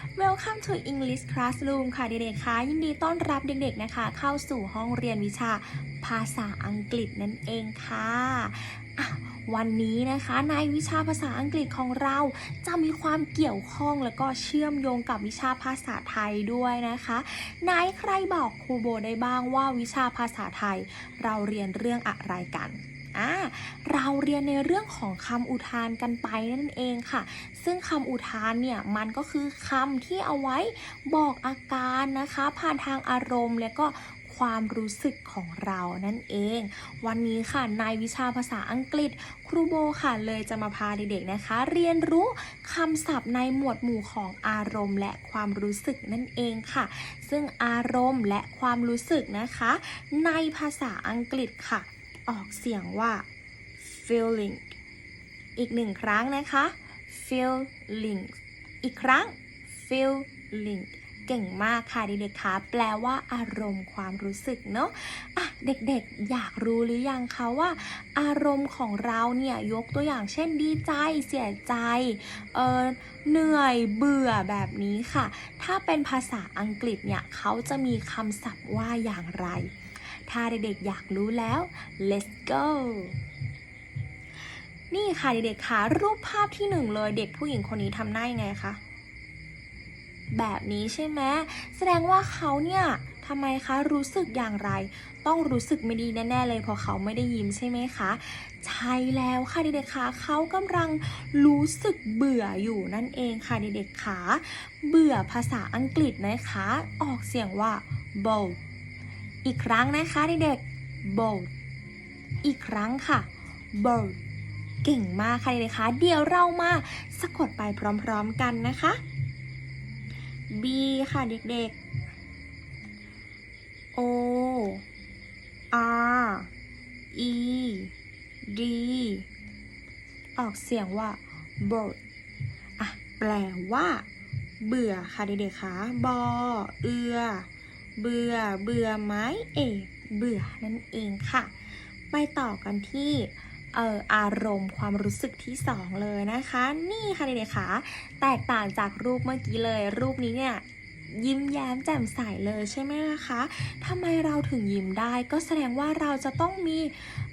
Welcome to English Classroom ค่ะเด็กๆคะยินดีต้อนรับเด็กๆนะคะ เข้าสู่ห้องเรียนวิชาภาษาอังกฤษนั่นเองค่ะะวันนี้นะคะในวิชาภาษาอังกฤษของเราจะมีความเกี่ยวข้องแล้วก็เชื่อมโยงกับวิชาภาษาไทยด้วยนะคะไหนใครบอกครูโบได้บ้างว่าวิชาภาษาไทย เราเรียนเรื่องอะไรกัน อ่าเราเรียนในเรื่องของคำอุทานกันไปนั่นเองค่ะ ซึ่งคำอุทานเนี่ยมันก็คือคำที่เอาไว้บอกอาการนะคะ ผ่านทางอารมณ์และก็ความรู้สึกของเรานั่นเอง วันนี้ค่ะในวิชาภาษาอังกฤษ ครูโบค่ะเลยจะมาพาเด็กๆนะคะ เรียนรู้คำศัพท์ในหมวดหมู่ของอารมณ์ และความรู้สึกนั่นเองค่ะ ซึ่งอารมณ์และความรู้สึกนะคะ ในภาษาอังกฤษค่ะ ออกเสียงว่า feeling อีกหนึ่งครั้งนะคะ feeling อีกครั้ง feeling เก่งมากค่ะเด็กๆคะแปลว่าอารมณ์ความรู้สึกเนาะอะเด็กๆ อยากรู้หรือยังคะว่า อารมณ์ของเราเนี่ยยกตัวอย่างเช่นดีใจเสียใจเออเหนื่อยเบื่อแบบนี้ค่ะ ถ้าเป็นภาษาอังกฤษเนี่ยเขาจะมีคำศัพท์ว่าอย่างไร ถ้าเด็กๆอยากรู้แล้ว let's go นี่ค่ะเด็กๆค่ะรูปภาพที่หนึ่งเลยเด็กผู้หญิงคนนี้ทำหน้ายังไงคะแบบนี้ใช่ไหมแสดงว่าเขาเนี่ยทำไมคะรู้สึกอย่างไร ต้องรู้สึกไม่ดีแน่ๆเลยเพราะเขาไม่ได้ยิ้มใช่ไหมคะใช่แล้วค่ะเด็กๆค่ะเขากำลังรู้สึกเบื่ออยู่นั่นเองค่ะเด็กๆค่ะเบื่อภาษาอังกฤษนะคะ ออกเสียงว่า bold อีกครั้งนะคะเด็กๆ bold อีกครั้งค่ะ bold เก่งมากค่ะเด็กๆคะเดี๋ยวเรามาสะกดไปพร้อมๆกันนะคะ B ค่ะเด็กๆ O R E D ออกเสียงว่า bored อะ แปลว่า เบื่อค่ะเด็กๆคะบอ เอือ เบื่อ เบื่อไม้เอกเบื่อนั่นเองค่ะ ไปต่อกันที่เอ่ออารมณ์ความรู้สึกที่สองเลยนะคะ นี่ค่ะเด็กๆคะแตกต่างจากรูปเมื่อกี้เลย รูปนี้เนี่ยยิ้มแย้มแจ่มใสเลยใช่ไหมคะทำไมเราถึงยิ้มได้ ก็แสดงว่าเราจะต้องมี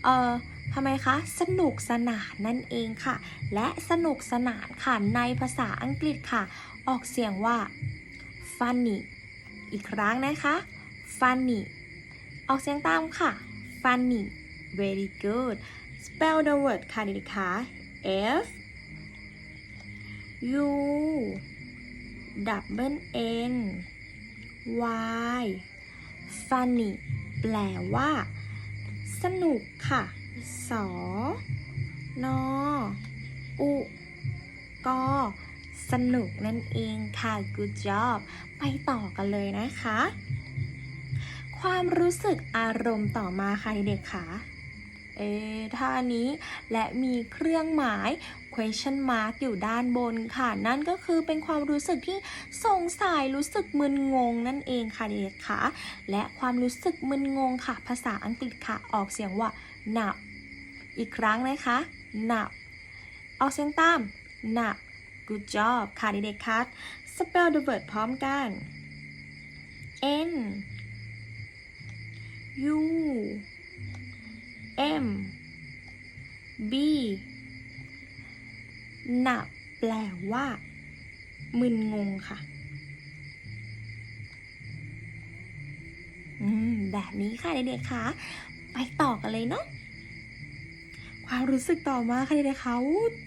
เอ่อทำไมคะ สนุกสนานนั่นเองค่ะ และสนุกสนานค่ะในภาษาอังกฤษค่ะ ออกเสียงว่า funny อีกครั้งนะคะ funny ออกเสียงตามค่ะ funny very good spell the word ค่ะเด็กๆคะ F U double N Y funny แปลว่า สนุกค่ะ สอนออุกอ สนุกนั่นเองค่ะ good job ไปต่อกันเลยนะคะ ความรู้สึกอารมณ์ต่อมาค่ะเด็กๆค่ะเอท่านี้และมีเครื่องหมาย question mark อยู่ด้านบนค่ะ นั่นก็คือเป็นความรู้สึกที่สงสัยรู้สึกมึนงงนั่นเองค่ะเด็กๆค่ะ และความรู้สึกมึนงงค่ะ ภาษาอังกฤษค่ะ ออกเสียงว่า now อีกครั้งนะคะ now ออกเสียงตาม now good job ค่ะเด็กๆค่ะ spell the word พร้อมกัน n u M B หนับแปลว่า มึนงงค่ะอืมแบบนี้ค่ะเด็กๆคะไปต่อกันเลยเนาะ ความรู้สึกต่อมาค่ะเด็กๆคะ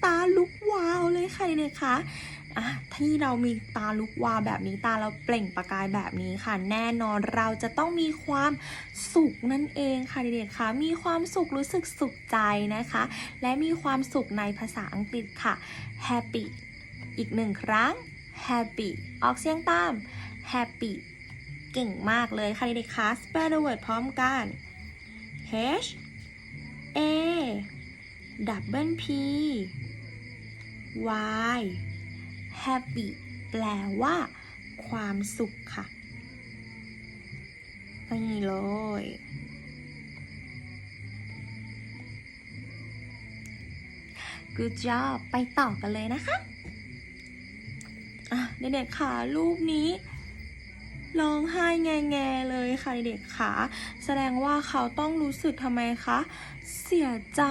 ตาลุกวาวเลยค่ะเด็กๆคะอะที่เรามีตาลุกวาวแบบนี้ตาเราเปล่งประกายแบบนี้ค่ะ แน่นอนเราจะต้องมีความสุขนั่นเองค่ะเด็กๆคะมีความสุขรู้สึกสุขใจนะคะ และมีความสุขในภาษาอังกฤษค่ะ happy อีกหนึ่งครั้ง happy ออกเสียงตาม happy เก่งมากเลยค่ะเด็กๆคะ spell the word พร้อมกัน H double P Y happy แปลว่า ความสุขค่ะนี่เลย good job ไปต่อกันเลยนะคะ อะ เด็กๆค่ะ รูปนี้ ร้องไห้แงๆเลยค่ะเด็กๆค่ะ แสดงว่าเขาต้องรู้สึกทำไมคะ เสียใจ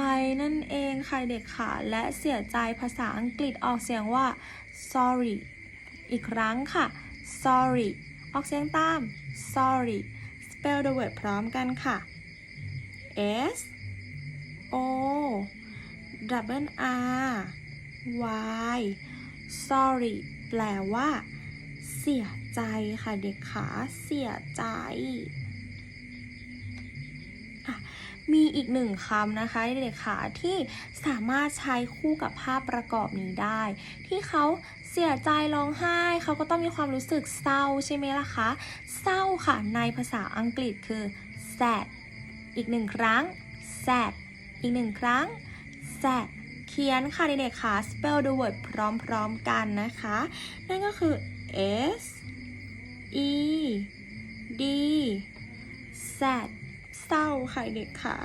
นั่นเองค่ะเด็กค่ะ และเสียใจภาษาอังกฤษออกเสียงว่า sorry อีกครั้งค่ะ sorry ออกเสียงตาม sorry spell the word พร้อมกันค่ะ S O double R Y sorry แปลว่า เสียใจค่ะเด็กขาเสียใจ มีอีกหนึ่งคำนะคะเด็กขาที่สามารถใช้คู่กับภาพประกอบนี้ได้ ที่เขาเสียใจร้องไห้เขาก็ต้องมีความรู้สึกเศร้าใช่ไหมล่ะคะเศร้าค่ะในภาษาอังกฤษคือ sad อีกหนึ่งครั้ง sad อีกหนึ่งครั้ง sad เขียนค่ะเด็กๆค่ะ spell the word พร้อมๆกันนะคะ นั่นก็คือ S E D sad เศร้าค่ะเด็กค่ะ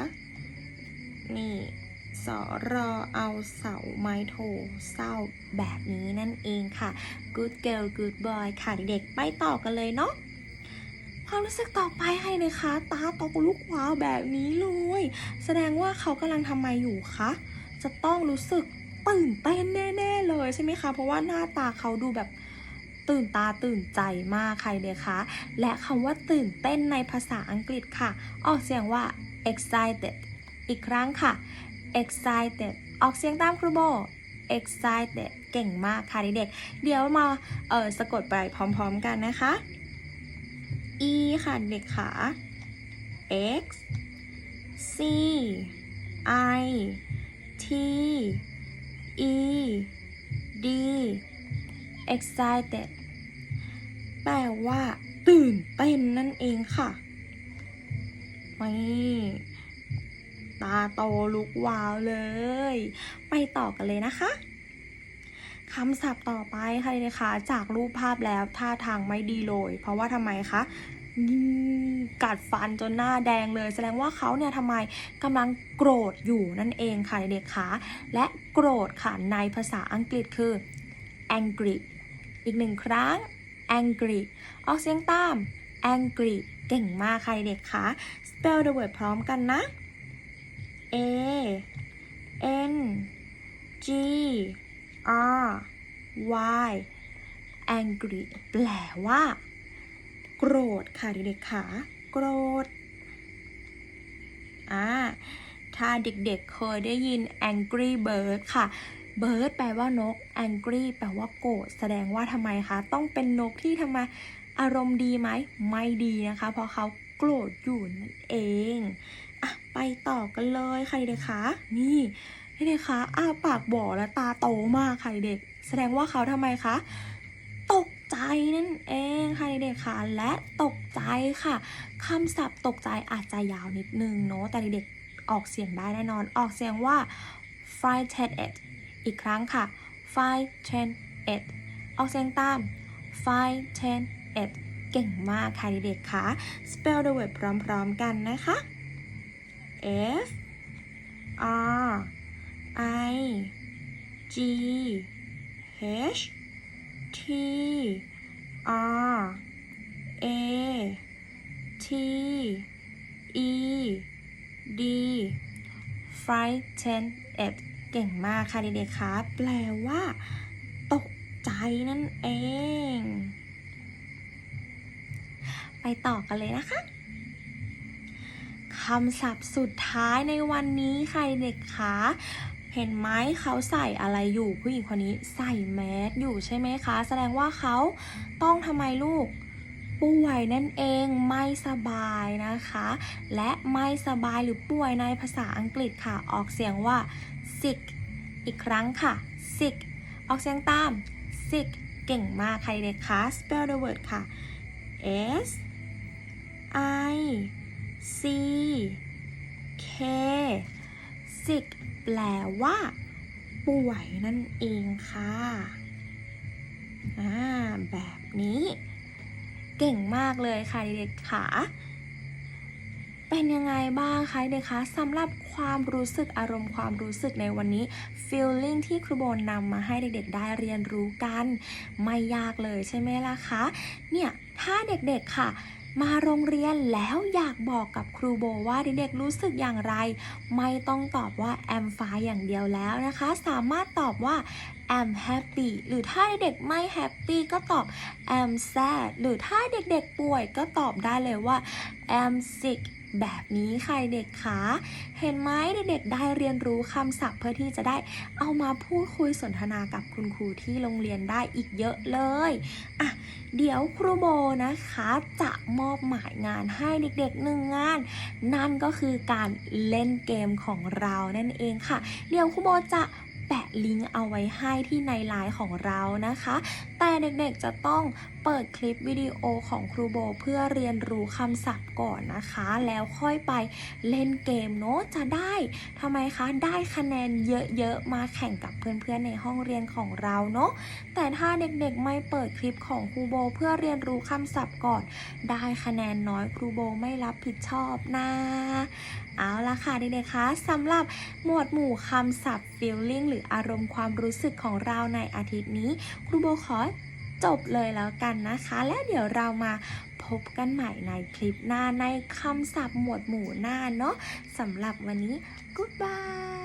นี่สอรอเอาเสาไม้โทเศร้าแบบนี้นั่นเองค่ะ good girl good boy ค่ะเด็กๆไปต่อกันเลยเนาะความรู้สึกต่อไปให้เลยคะตาโตลุกว้าวแบบนี้เลย แสดงว่าเขากำลังทำไมอยู่คะ จะต้องรู้สึกตื่นเต้นแน่ ๆ เลยใช่ไหมคะ เพราะว่าหน้าตาเขาดูแบบ ตื่นตาตื่นใจมากใครเลยคะ และคำว่าตื่นเต้นในภาษาอังกฤษค่ะ ออกเสียงว่า excited อีกครั้งค่ะ excited ออกเสียงตามครูโบ excited เก่งมากค่ะเด็กๆเดี๋ยวมาเออสะกดไปพร้อมๆกันนะคะ e ค่ะเด็กขา x c i t e d excited แปลว่า ตื่นเต้นนั่นเองค่ะนี่ตาโตลุกวาวเลย ไปต่อกันเลยนะคะคำศัพท์ต่อไปค่ะเลยคะจากรูปภาพแล้วท่าทางไม่ดีเลย เพราะว่าทำไมคะกัดฟันจนหน้าแดงเลย แสดงว่าเขาเนี่ยทำไมกำลังโกรธอยู่นั่นเองค่ะเด็กๆคะและโกรธค่ะในภาษาอังกฤษคือ angry อีกหนึ่งครั้ง angry ออกเสียงตาม angry เก่งมากค่ะเด็กคะ spell the word พร้อมกันนะ a n g r y angry แปลว่า โกรธค่ะเด็กๆค่ะ โกรธ อ่า ถ้าเด็กๆเคยได้ยิน angry bird ค่ะ bird แปลว่านก angry แปลว่าโกรธแสดงว่าทำไมคะ ต้องเป็นนกที่ทำไมอารมณ์ดีไหม ไม่ดีนะคะ เพราะเขาโกรธอยู่นั่นเองอะไปต่อกันเลยใค่ะเด็กคะนี่เด็กคะอ้าปากบ่อและตาโตมากค่ะเด็ก แสดงว่าเขาทำไมคะ ตกใจนั่นเองใค่ะเด็กคะและตกใจค่ะคำศัพท์ตกใจอาจจะยาวนิดนึงเนาะแต่เด็กออกเสียงได้แน่นอนออกเสียงว่า frightened อีกครั้งค่ะ frightened ออกเสียงตาม frightened เก่งมากค่ะเด็กๆค่ะ spell the word พร้อมๆกันนะคะ F R I G H T R A T E D frightened เก่งมากค่ะเด็กๆคะแปลว่า ตกใจนั่นเอง ไปต่อกันเลยนะคะคำศัพท์สุดท้ายในวันนี้ค่ะเด็กคะเห็นไหมเขาใส่อะไรอยู่ผู้หญิงคนนี้ใส่แมสอยู่ใช่ไหมคะ แสดงว่าเขาต้องทำไมลูก ป่วยนั่นเองไม่สบายนะคะ และไม่สบายหรือป่วยในภาษาอังกฤษค่ะ ออกเสียงว่า sick อีกครั้งค่ะ sick ออกเสียงตาม sick เก่งมากใครเด็กคะ spell the word ค่ะ s i c k sick แปลว่า ป่วยนั่นเองค่ะอ่าแบบนี้ เก่งมากเลยค่ะเด็กๆค่ะเป็นยังไงบ้างคะเด็กคะสำหรับความรู้สึกอารมณ์ความรู้สึกในวันนี้ feeling ที่ครูโบนำมาให้เด็กๆ ได้เรียนรู้กัน ไม่ยากเลยใช่ไหมล่ะคะ เนี่ย ถ้าเด็กๆค่ะ มาโรงเรียนแล้วอยากบอกกับครูโบว่าเด็กๆรู้สึกอย่างไร ไม่ต้องตอบว่า am fine อย่างเดียวแล้วนะคะ สามารถตอบว่า am happy หรือถ้าเด็กๆไม่ happy ก็ตอบ am sad หรือถ้าเด็กๆป่วยก็ตอบได้เลยว่า am sick แบบนี้ใครเด็กคะเห็นไหมเด็กๆได้เรียนรู้คำศัพท์เพื่อที่จะได้เอามาพูดคุยสนทนากับคุณครูที่โรงเรียนได้อีกเยอะเลยอะเดี๋ยวครูโบนะคะจะมอบหมายงานให้เด็กๆหนึ่งงาน นั่นก็คือการเล่นเกมของเรานั่นเองค่ะ เดี๋ยวครูโบจะ แปะลิงก์เอาไว้ให้ที่ในไลน์ของเรานะคะ แต่เด็กๆจะต้องเปิดคลิปวิดีโอของครูโบเพื่อเรียนรู้คำศัพท์ก่อนนะคะ แล้วค่อยไปเล่นเกมเนาะจะได้ทำไมคะได้คะแนนเยอะๆมาแข่งกับเพื่อนๆในห้องเรียนของเราเนาะแต่ถ้าเด็กๆไม่เปิดคลิปของครูโบเพื่อเรียนรู้คำศัพท์ก่อน ได้คะแนนน้อยครูโบไม่รับผิดชอบนะ ค่ะเด็กๆคะสำหรับหมวดหมู่คำศัพท์ feeling หรืออารมณ์ความรู้สึกของเราในอาทิตย์นี้ ครูโบขอจบเลยแล้วกันนะคะ และเดี๋ยวเรามาพบกันใหม่ในคลิปหน้าในคำศัพท์หมวดหมู่หน้าเนาะสำหรับวันนี้ goodbye